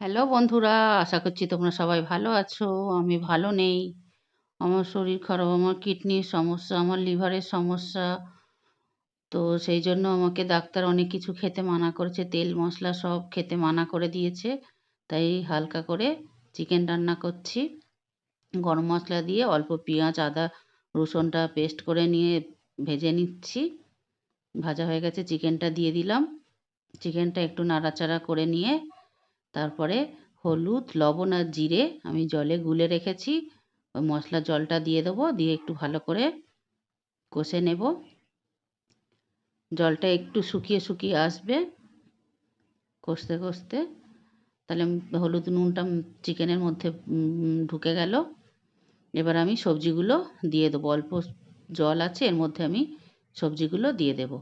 Hello বন্ধুরা, আশা করছি তোমরা সবাই ভালো আছো, আমি ভালো নেই। আমার শরীর খারাপ, আমার কিডনির সমস্যা, আমার লিভারের সমস্যা। তো সেই জন্য আমাকে ডাক্তার অনেক কিছু খেতে মানা করেছে, তেল, মশলা সব খেতে মানা করে দিয়েছে। তাই হালকা করে চিকেন রান্না করছি। গরম মশলা দিয়ে অল্প পেঁয়াজ, আদা, রসুনটা পেস্ট করে নিয়ে ভেজে নিচ্ছি। ভাজা হয়ে গেছে, চিকেনটা দিয়ে দিলাম। চিকেনটা একটু নাড়াচাড়া করে নিয়ে তারপরে হলুদ, লবণ আর জিরে আমি জলে গুলে রেখেছি। ওই মশলা জলটা দিয়ে দেবো, দিয়ে একটু ভালো করে কষে নেব। জলটা একটু শুকিয়ে শুকিয়ে আসবে কষতে কষতে। তাহলে হলুদ নুনটা চিকেনের মধ্যে ঢুকে গেল। এবার আমি সবজিগুলো দিয়ে দেবো। অল্প জল আছে, এর মধ্যে আমি সবজিগুলো দিয়ে দেব।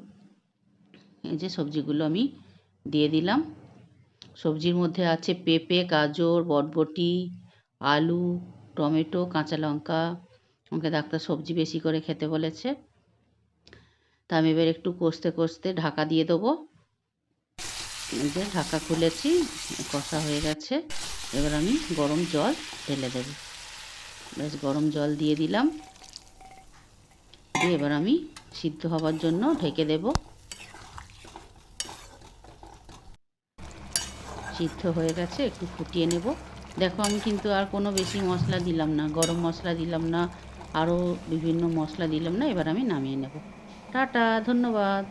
এই যে সবজিগুলো আমি দিয়ে দিলাম। সবজির মধ্যে আছে পেঁপে, গাজর, বটবটি, আলু, টমেটো, কাঁচা লঙ্কা। আমাকে ডাক্তার সবজি বেশি করে খেতে বলেছে। তা আমি এবার একটু কষতে কষতে ঢাকা দিয়ে দেবো। যে ঢাকা খুলেছি, কষা হয়ে গেছে। এবার আমি গরম জল ঢেলে দেবো। বেশ গরম জল দিয়ে দিলাম। দিয়ে এবার আমি সিদ্ধ হবার জন্য ঢেকে দেবো। সিদ্ধ হয়ে গেছে, একটু ফুটিয়ে নেব। দেখো, আমি কিন্তু আর কোনো বেশি মশলা দিলাম না, গরম মশলা দিলাম না, আরও বিভিন্ন মশলা দিলাম না, এবার আমি নামিয়ে নেব। টাটা, ধন্যবাদ।